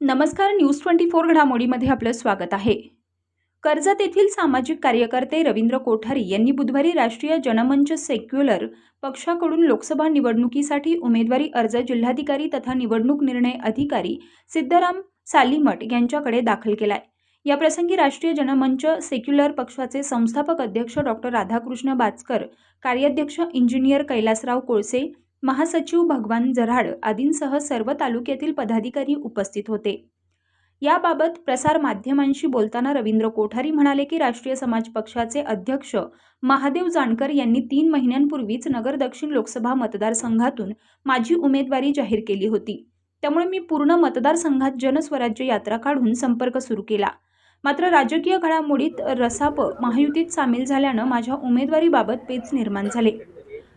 नमस्कार news twenty four घडामोडीमध्ये आपलं स्वागत आहे. कर्जत येथील सामाजिक कार्यकर्ते रवींद्र कोठारी यांनी बुधवारी राष्ट्रीय जनमंच सेक्युलर पक्षाकडून लोकसभा निवडणुकीसाठी उमेदवारी अर्ज जिल्हाधिकारी तथा निवडणूक निर्णय अधिकारी सिद्धराम सालीमठ यांच्याकडे दाखल केलाय. याप्रसंगी राष्ट्रीय जनमंच सेक्युलर पक्षाचे संस्थापक अध्यक्ष डॉक्टर राधाकृष्ण बाचकर कार्याध्यक्ष इंजिनियर कैलासराव कोळसे महासचिव भगवान जऱ्हाड आदींसह सर्व तालुक्यातील पदाधिकारी उपस्थित होते. याबाबत प्रसार माध्यमांशी बोलताना रवींद्र कोठारी म्हणाले की राष्ट्रीय समाज पक्षाचे अध्यक्ष महादेव जानकर यांनी तीन महिन्यांपूर्वीच नगर दक्षिण लोकसभा मतदारसंघातून माझी उमेदवारी जाहीर केली होती. त्यामुळे मी पूर्ण मतदारसंघात जनस्वराज्य यात्रा काढून संपर्क सुरू केला. मात्र राजकीय घडामोडीत रसाप महायुतीत सामील झाल्यानं माझ्या उमेदवारीबाबत पेच निर्माण झाले.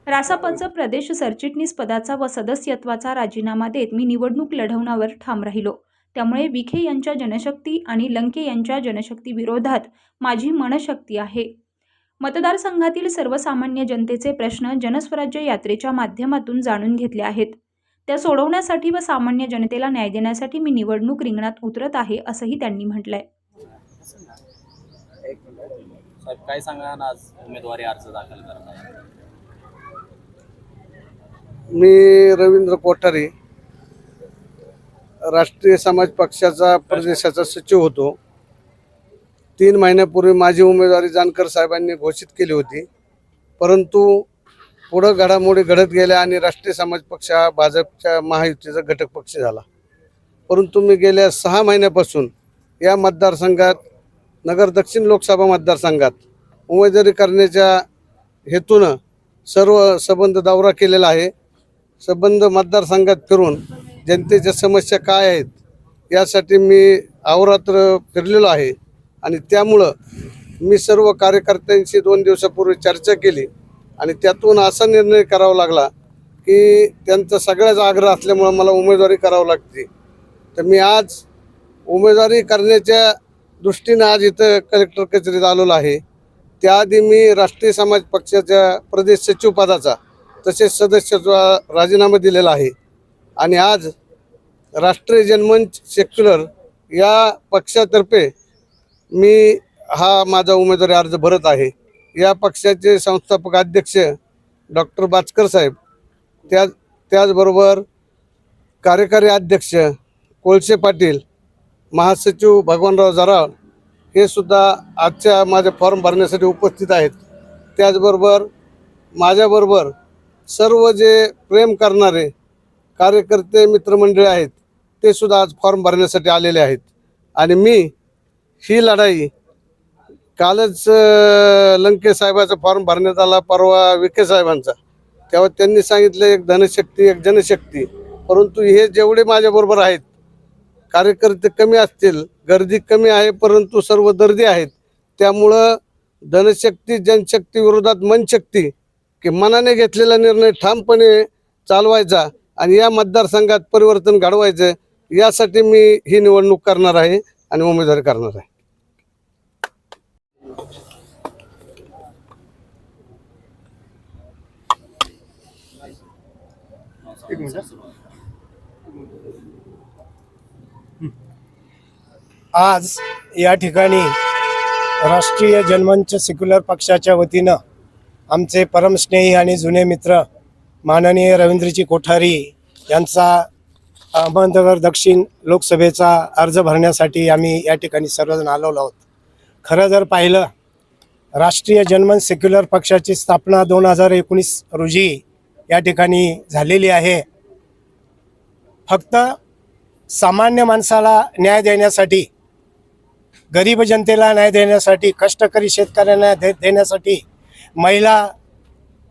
रासापचं प्रदेश सरचिटणीस पदाचा व सदस्यत्वाचा राजीनामा देत मी निवडणूक लढवण्यावर ठाम राहिलो. त्यामुळे विखे यांच्या जनशक्ती आणि लंके यांच्या जनशक्ती विरोधात माझी मनशक्ती आहे. मतदारसंघातील सर्वसामान्य जनतेचे प्रश्न जनस्वराज्य यात्रेच्या माध्यमातून जाणून घेतले आहेत. त्या सोडवण्यासाठी व सामान्य जनतेला न्याय देण्यासाठी मी निवडणूक रिंगणात उतरत आहे असंही त्यांनी म्हटलंय. काय सांगा आज उमेदवारी अर्ज दाखल आहे मी रवींद्र कोठारे राष्ट्रीय समाज पक्षाचा प्रदेशाचा सचिव होतो. तीन महिन्यापूर्वी माझी उमेदवारी जानकर साहेबांनी घोषित केली होती. परंतु पुढं घडामोडी घडत गेल्या आणि राष्ट्रीय समाज पक्ष हा भाजपच्या महायुतीचा घटक पक्ष झाला. परंतु मी गेल्या सहा महिन्यापासून या मतदारसंघात नगर दक्षिण लोकसभा मतदारसंघात उमेदवारी करण्याच्या हेतूनं सर्व संबंध दौरा केलेला आहे. संबंध मतदारसंघात फिरून जनतेच्या समस्या काय आहेत यासाठी मी अहोरात्र फिरलेलो आहे. आणि त्यामुळं मी सर्व कार्यकर्त्यांशी दोन दिवसापूर्वी चर्चा केली. आणि त्यातून असा निर्णय करावा लागला की त्यांचा सगळ्याच आग्रह असल्यामुळं मला उमेदवारी करावी लागते. तर मी आज उमेदवारी करण्याच्या दृष्टीनं आज इथं कलेक्टर कचेरीत आलेलो आहे. त्याआधी मी राष्ट्रीय समाज पक्षाच्या प्रदेश सचिव पदाचा तसेच सदस्यत्व राजीनामा दिलेला आहे. आणि आज राष्ट्रीय जनमंच सेक्युलर या पक्षातर्फे मी हा माझा उमेदवारी अर्ज भरत आहे. या पक्षाचे संस्थापक अध्यक्ष डॉक्टर बाचकर साहेब त्या त्याचबरोबर कार्यकारी अध्यक्ष कोळसे पाटील महासचिव भगवानराव जराळ हे सुद्धा आजच्या माझ्या फॉर्म भरण्यासाठी उपस्थित आहेत. त्याचबरोबर माझ्याबरोबर सर्व जे प्रेम करणारे कार्यकर्ते मित्रमंडळी आहेत ते सुद्धा आज फॉर्म भरण्यासाठी आलेले आहेत. आणि मी ही लढाई कालच लंकेसाहेबाचा लंके साहेबाचा फॉर्म भरण्यात आला परवा विखे साहेबांचा. तेव्हा त्यांनी सांगितलं एक धनशक्ती एक जनशक्ती. परंतु हे जेवढे माझ्याबरोबर आहेत कार्यकर्ते कमी असतील गर्दी कमी आहे परंतु सर्व दर्दी आहेत. त्यामुळं धनशक्ती जनशक्ती विरोधात मनशक्ती की मनाने घेतलेला निर्णय ठामपणे चालवायचा आणि या मतदारसंघात परिवर्तन घडवायचं यासाठी मी ही निवडणूक करणार आहे आणि उमेदवारी करणार आहे. आज या ठिकाणी राष्ट्रीय जनमंच सेक्युलर पक्षाच्या वतीनं आमचे परमस्नेही आणि जुने मित्र माननीय रवींद्रजी कोठारी यांचा अहमदनगर दक्षिण लोकसभेचा अर्ज भरण्यासाठी आम्ही या ठिकाणी सर्वजण आलो आहोत. खरं जर पाहिलं राष्ट्रीय जनमन सेक्युलर पक्षाची स्थापना दोन हजार एकोणीस रोजी या ठिकाणी झालेली आहे. फक्त सामान्य माणसाला न्याय देण्यासाठी गरीब जनतेला न्याय देण्यासाठी कष्टकरी शेतकऱ्यांना दे देण्यासाठी महिला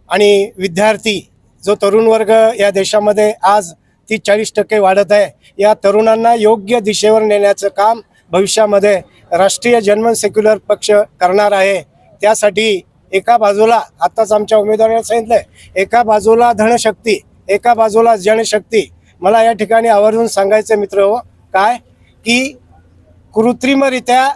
आणि विद्यार्थी जो तरुण वर्ग या देशामध्ये आज तीस चाळीस टक्के वाढत आहे या तरुणांना योग्य दिशेवर नेण्याचं काम भविष्यामध्ये राष्ट्रीय जनमन सेक्युलर पक्ष करणार आहे. त्यासाठी एका बाजूला आत्ताच आमच्या उमेदवाराने सांगितलं एका बाजूला धनशक्ती एका बाजूला जनशक्ती. मला या ठिकाणी आवर्जून सांगायचं मित्र हो काय? की कृत्रिमरित्या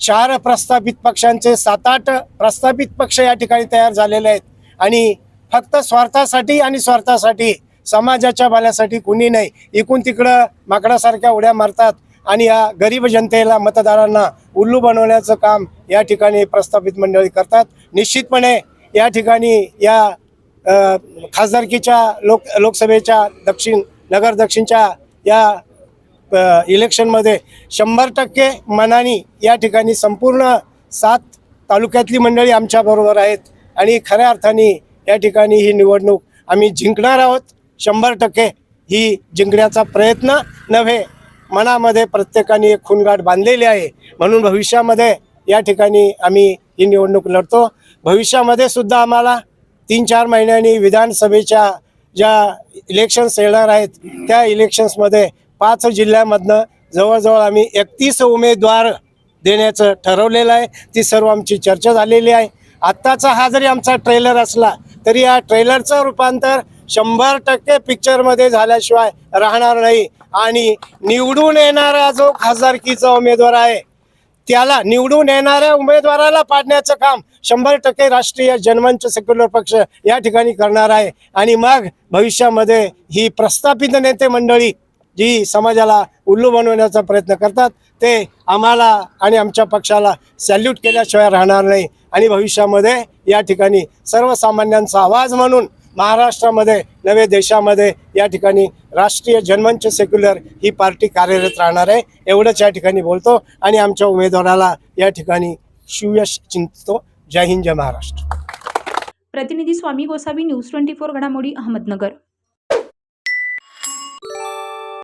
चार प्रस्थापित पक्षांचे सात आठ प्रस्थापित पक्ष या ठिकाणी तयार झालेले आहेत. आणि फक्त स्वार्थासाठी आणि स्वार्थासाठी समाजाच्या भल्यासाठी कुणी नाही. इकून तिकडं माकडासारख्या उड्या मारतात आणि या गरीब जनतेला मतदारांना उल्लू बनवण्याचं काम या ठिकाणी प्रस्थापित मंडळी करतात. निश्चितपणे या ठिकाणी या खासदारकीच्या लोक लोकसभेच्या दक्षिण नगर दक्षिणच्या या इलेक्शनमध्ये शंभर टक्के मनानी या ठिकाणी संपूर्ण सात तालुक्यातली मंडळी आमच्याबरोबर आहेत. आणि खऱ्या अर्थाने या ठिकाणी ही निवडणूक आम्ही जिंकणार आहोत. शंभर टक्के ही जिंकण्याचा प्रयत्न नव्हे मनामध्ये प्रत्येकाने एक खूनगाठ बांधलेली आहे. म्हणून भविष्यामध्ये या ठिकाणी आम्ही ही निवडणूक लढतो. भविष्यामध्ये सुद्धा आम्हाला तीन चार महिन्यांनी विधानसभेच्या ज्या इलेक्शन्स येणार आहेत त्या इलेक्शन्समध्ये पाच जिल्ह्यामधनं जवळजवळ आम्ही एकतीस उमेदवार देण्याचं ठरवलेलं आहे. ती सर्व आमची चर्चा झालेली आहे. आत्ताचा हा जरी आमचा ट्रेलर असला तरी या ट्रेलरचं रूपांतर शंभर टक्के पिक्चरमध्ये झाल्याशिवाय राहणार नाही. आणि निवडून येणारा जो खासदारकीचा उमेदवार आहे त्याला निवडून येणाऱ्या उमेदवाराला पाडण्याचं काम शंभर टक्के राष्ट्रीय जनमंच सेक्युलर पक्ष या ठिकाणी करणार आहे. आणि मग भविष्यामध्ये ही प्रस्थापित नेते मंडळी जी समाजाला उल्लू बनवण्याचा प्रयत्न करतात ते आम्हाला आणि आमच्या पक्षाला सॅल्यूट केल्याशिवाय राहणार नाही. आणि भविष्यामध्ये या ठिकाणी सर्वसामान्यांचा आवाज म्हणून महाराष्ट्रामध्ये नवे देशामध्ये या ठिकाणी राष्ट्रीय जनमंच सेक्युलर ही पार्टी कार्यरत राहणार आहे. एवढंच या ठिकाणी बोलतो आणि आमच्या उमेदवाराला या ठिकाणी शिवयश चिंततो. जय हिंद जय महाराष्ट्र. प्रतिनिधी Swami Gosavi news twenty four घडामोडी अहमदनगर.